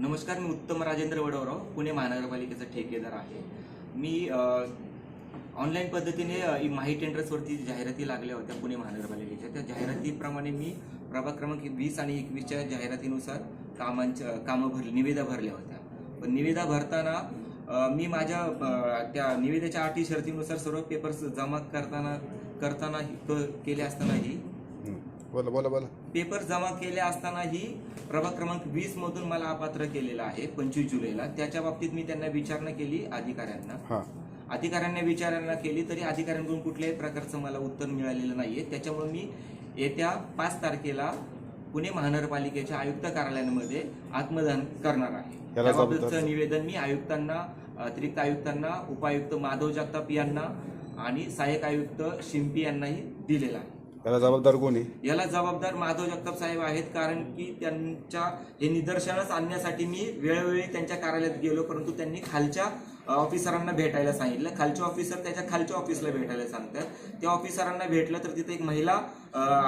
नमस्कार मी उत्तम राजेंद्र वडौराव पुणे महानगरपालिकेचा ठेकेदार आहे. मी ऑनलाईन पद्धतीने माही टेंडर्सवरती जाहिराती लागल्या होत्या पुणे महानगरपालिकेच्या त्या जाहिरातीप्रमाणे मी प्रभाग क्रमांक वीस आणि एकवीसच्या जाहिरातीनुसार कामांच्या कामं भरली निविदा भरल्या होत्या. पण निविदा भरताना मी माझ्या त्या निविदेच्या अटी शर्तीनुसार सर्व पेपर्स जमा करताना करताना केले असतानाही बोला बोला बोला. पेपर जमा केले असतानाही प्रभाग क्रमांक वीस मधून मला अपात्र केलेला आहे पंचवीस जुलैला. त्याच्या बाबतीत मी त्यांना विचारणा केली अधिकाऱ्यांना. हां. अधिकाऱ्यांना विचारणा केली तरी अधिकाऱ्यांकडून कुठल्याही प्रकारचं मला उत्तर मिळालेलं नाहीये. त्याच्यामुळे मी येत्या पाच तारखेला पुणे महानगरपालिकेच्या आयुक्त कार्यालयांमध्ये आत्मदान करणार आहे. याला त्याबाबतचं निवेदन मी आयुक्तांना अतिरिक्त आयुक्तांना उपायुक्त माधव जगताप यांना आणि सहाय्यक आयुक्त शिंपी यांनाही दिलेला आहे. याला जबाबदार कोण आहे? याला जबाबदार माधव जगताप साहेब आहेत कारण की त्यांच्या हे निदर्शनास आणण्यासाठी मी वेळोवेळी त्यांच्या कार्यालयात गेलो परंतु त्यांनी खालच्या ऑफिसरांना भेटायला सांगितलं. खालचे ऑफिसर त्याच्या खालच्या ऑफिसला भेटायला सांगतात. त्या ऑफिसरांना भेटलं तर तिथे एक महिला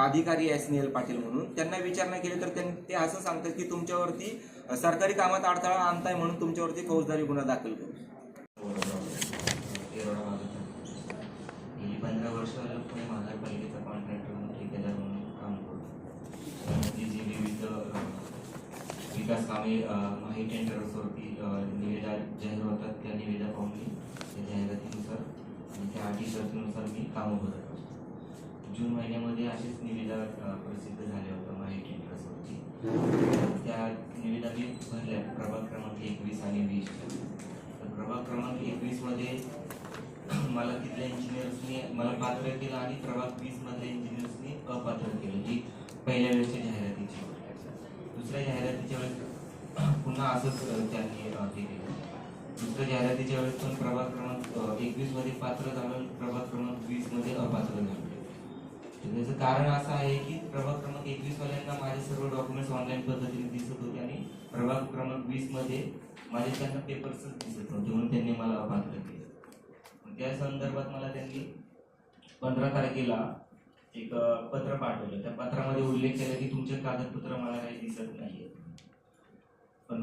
अधिकारी आहे स्नेहल पाटील म्हणून. त्यांना विचारणा केली तर ते असं सांगतात की तुमच्यावरती सरकारी कामात अडथळा आणताय म्हणून तुमच्यावरती फौजदारी गुन्हा दाखल करू. पंधरा वर्ष झालं पुणे महानगरपालिकेचा कॉन्ट्रॅक्टर म्हणून ठेकेदार म्हणून काम करतो त्यामध्ये जी विविध विकास कामे अ, माही टेंडर्सवरती निविदा जाहीर होतात त्या निविदा पाहून मी त्या जाहिरातीनुसार आणि त्या अटी शर्तीनुसार मी कामं करत असतो. जून महिन्यामध्ये अशीच निविदा प्रसिद्ध झाल्या होत्या माही टेंडर्सवरती त्या निविदा मी भरल्या. प्रभाग क्रमांक एकवीस आणि वीस. तर प्रभाग क्रमांक एकवीसमध्ये मला तिथल्या इंजिनियर्सनी मला पात्र केलं आणि प्रभाग वीस मधल्या इंजिनियर्सनी अपात्र केलं जी पहिल्या वेळेच्या जाहिरातीची. दुसऱ्या जाहिरातीच्या वेळेस पुन्हा असंच त्यांनी हे केलं. दुसऱ्या जाहिरातीच्या वेळेस पण प्रभाग क्रमांक एकवीसमध्ये पात्र झालं प्रभाग क्रमांक वीसमध्ये अपात्र झालं. त्याचं कारण असं आहे की प्रभाग क्रमांक एकवीस वाल्यांना माझे सर्व डॉक्युमेंट्स ऑनलाईन पद्धतीने दिसत होते आणि प्रभाग क्रमांक वीसमध्ये माझे त्यांना पेपर्सच दिसत नव्हते म्हणून त्यांनी मला अपात्र केलं. त्या संदर्भात मला त्यांनी पंधरा तारखेला एक पत्र पाठवलं. त्या पत्रामध्ये उल्लेख केला की तुमचे कागदपत्र मला काही दिसत नाहीये पण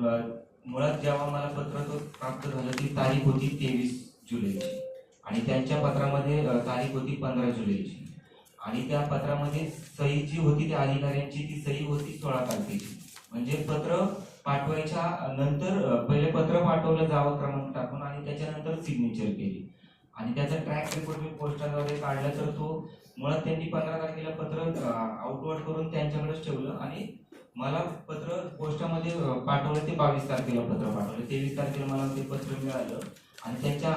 मुळात जेव्हा मला पत्र तो प्राप्त झालं ती तारीख होती तेवीस जुलैची. आणि त्यांच्या पत्रामध्ये तारीख होती पंधरा जुलैची. आणि त्या पत्रामध्ये सही जी होती त्या अधिकाऱ्यांची ती सही होती सोळा तारखेची. म्हणजे पत्र पाठवायच्या नंतर पहिले पत्र पाठवलं जावं क्रमांक टाकून आणि त्याच्यानंतर सिग्नेचर केली. आणि त्याचा ट्रॅक रिपोर्ट मी पोस्टाद्वारे काढला तर तो मुळात त्यांनी पंधरा तारखेला पत्र आउटवर्ड करून त्यांच्याकडेच ठेवलं आणि मला पत्र पोस्टामध्ये पाठवलं ते बावीस तारखेला पत्र पाठवलं. तेवीस तारखेला मला ते पत्र मिळालं आणि त्यांच्या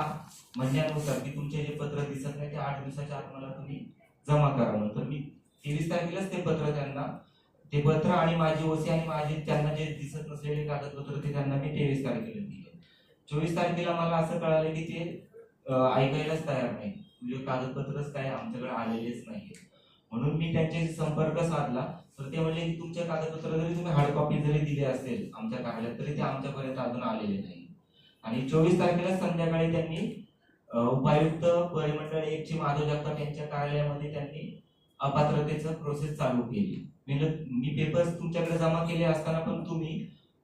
म्हणण्यानुसार की तुमचे जे पत्र दिसत नाही ते आठ दिवसाच्या आत मला तुम्ही जमा करा म्हणून. तर मी तेवीस तारखेलाच ते पत्र त्यांना ते पत्र आणि माझी ओसी आणि माझे त्यांना जे दिसत नसलेले कागदपत्र ते त्यांना मी तेवीस तारखेला दिले. चोवीस तारखेला मला असं कळालं की ते ऐकायलाच तयार नाही. म्हणजे कागदपत्रच काय आमच्याकडे आलेलेच नाही म्हणून मी त्यांच्याशी संपर्क साधला. तर ते म्हणले की तुमच्या कागदपत्र जरी तुम्ही हार्ड कॉपी जरी दिले असेल आमच्या कार्यालयात तरी ते आमच्यापर्यंत अजून आलेले नाही. आणि चोवीस तारखेला संध्याकाळी त्यांनी उपायुक्त परिमंडळ एकची माधव जगताप यांच्या कार्यालयामध्ये त्यांनी अपात्रतेचं प्रोसेस चालू केली. मी मी पेपर्स तुमच्याकडे जमा केले असताना पण तुम्ही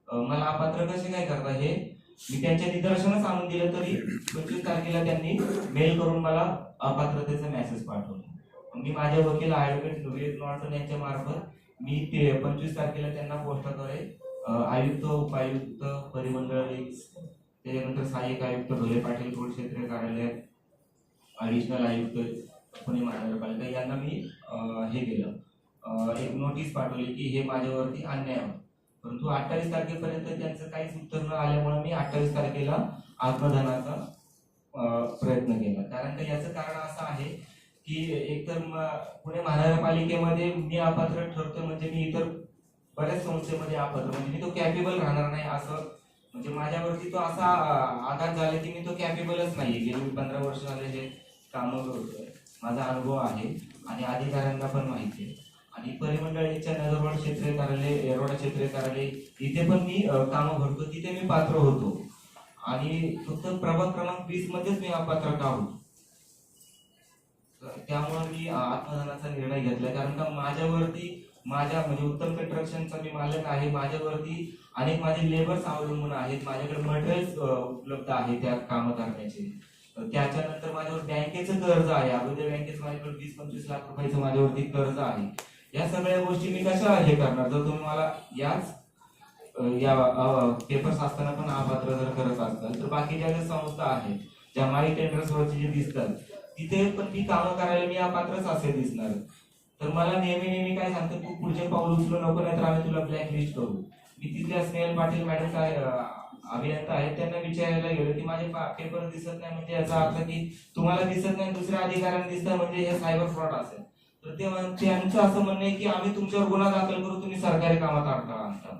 मला अपात्र कसे काय करता हे मी त्यांच्या निदर्शनास आणून दिलं तरी पंचवीस तारखेला त्यांनी मेल करून मला अपात्रतेचा मेसेज पाठवला. मी माझ्या वकील ऍडव्होकेट विवेक नॉर्टन यांच्या मार्फत मी ते पंचवीस तारखेला त्यांना पोस्टाद्वारे आयुक्त उपायुक्त परिमंडळ एक त्याच्यानंतर सहाय्यक आयुक्त ढोले पाटील रोड क्षेत्रीय कार्यालय ॲडिशनल आयुक्त पुणे महानगरपालिका यांना मी हे केलं. एक नोटीस पाठवली की हे माझ्यावरती अन्याय होता. परंतु अठ्ठावीस तारखेपर्यंत त्यांचं काहीच उत्तर न आल्यामुळे मी अठ्ठावीस तारखेला आत्मदानाचा प्रयत्न केला. कारण का याचं कारण असं आहे की एकतर पुणे महानगरपालिकेमध्ये मी अपात्र ठरतोय म्हणजे मी इतर बऱ्याच संस्थेमध्ये अपात्र म्हणजे मी तो कॅपेबल राहणार नाही असं म्हणजे माझ्यावरती तो असा आघात झाला की मी तो कॅपेबलच नाही गेली मी पंधरा वर्ष झाले जे कामं करतोय. माझा अनुभव आहे आणि अधिकाऱ्यांना पण माहिती आहे. आणि परिमंडळीच्या नगरवाड क्षेत्रीय कार्यालय येरवाडा क्षेत्रीय कार्यालय इथे पण मी कामं भरतो तिथे मी पात्र होतो. आणि फक्त प्रभाग क्रमांक वीस मध्येच मी अपात्र का होतो त्यामुळे मी आत्मदानाचा निर्णय घेतला. कारण का माझ्यावरती माझ्या म्हणजे उत्तम कंस्ट्रक्शनचा मी मालक आहे माझ्यावरती अनेक माझे लेबर्स अवलंबून आहेत. माझ्याकडे मटेरियल्स उपलब्ध आहे त्या कामं करण्याचे. त्याच्यानंतर माझ्यावर बँकेचं कर्ज आहे. अगोदर बँकेचं माझ्याकडे वीस पंचवीस लाख रुपयाचं माझ्यावरती कर्ज आहे. या सगळ्या गोष्टी मी कशा हे करणार? जर तुम्ही मला याच या पेपर्स असताना पण अपात्र जर करत असाल तर बाकीच्या ज्या संस्था आहेत ज्या माई टेंडर्स वरती जे दिसतात तिथे पण मी कामं करायला मी अपात्रच असे दिसणार. तर मला नेहमी नेहमी काय सांगते तू पुढचे पाऊल उचलू नको नाही तर आम्ही तुला ब्लॅकलिस्ट करू. मी तिथल्या स्नेहल पाटील मॅडम काय अभियंता आहेत त्यांना विचारायला गेलो की माझे पेपर दिसत नाही. म्हणजे याचा अर्थ की तुम्हाला दिसत नाही दुसऱ्या अधिकाऱ्यांना दिसतं म्हणजे हे सायबर फ्रॉड असेल. तर त्यांचं असं म्हणणं आहे की आम्ही तुमच्यावर गुन्हा दाखल करू तुम्ही सरकारी कामात अडथळा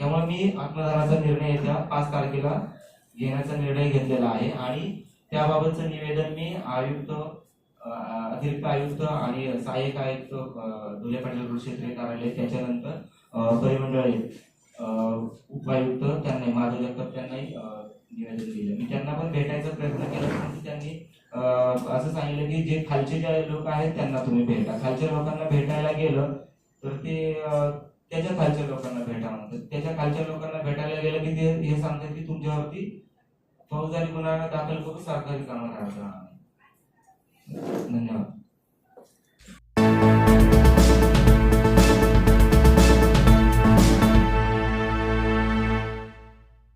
त्यामुळे मी आत्मदानाचा निर्णय येत्या पाच तारखेला घेण्याचा निर्णय घेतलेला आहे आणि त्याबाबतचं निवेदन मी आयुक्त अतिरिक्त आयुक्त आणि सहाय्यक आयुक्त धुले पाटील रोड क्षेत्रीय कार्यालय त्याच्यानंतर अ, परिमंडळ उपायुक्त त्यांनी माधव जगताप त्यांनाही निवेदन दिलं. मी त्यांना पण भेटायचा प्रयत्न केला परंतु त्यांनी असं सांगितलं की जे खालचे जे लोक आहेत त्यांना तुम्ही भेटा. खालच्या लोकांना भेटायला गेलं तर ते त्याच्या खालच्या लोकांना भेटा म्हणतात. त्याच्या खालच्या लोकांना भेटायला गेलं की ते हे सांगतात की तुमच्यावरती फौजदारी गुन्हा दाखल करून सरकारी कामात धन्यवाद.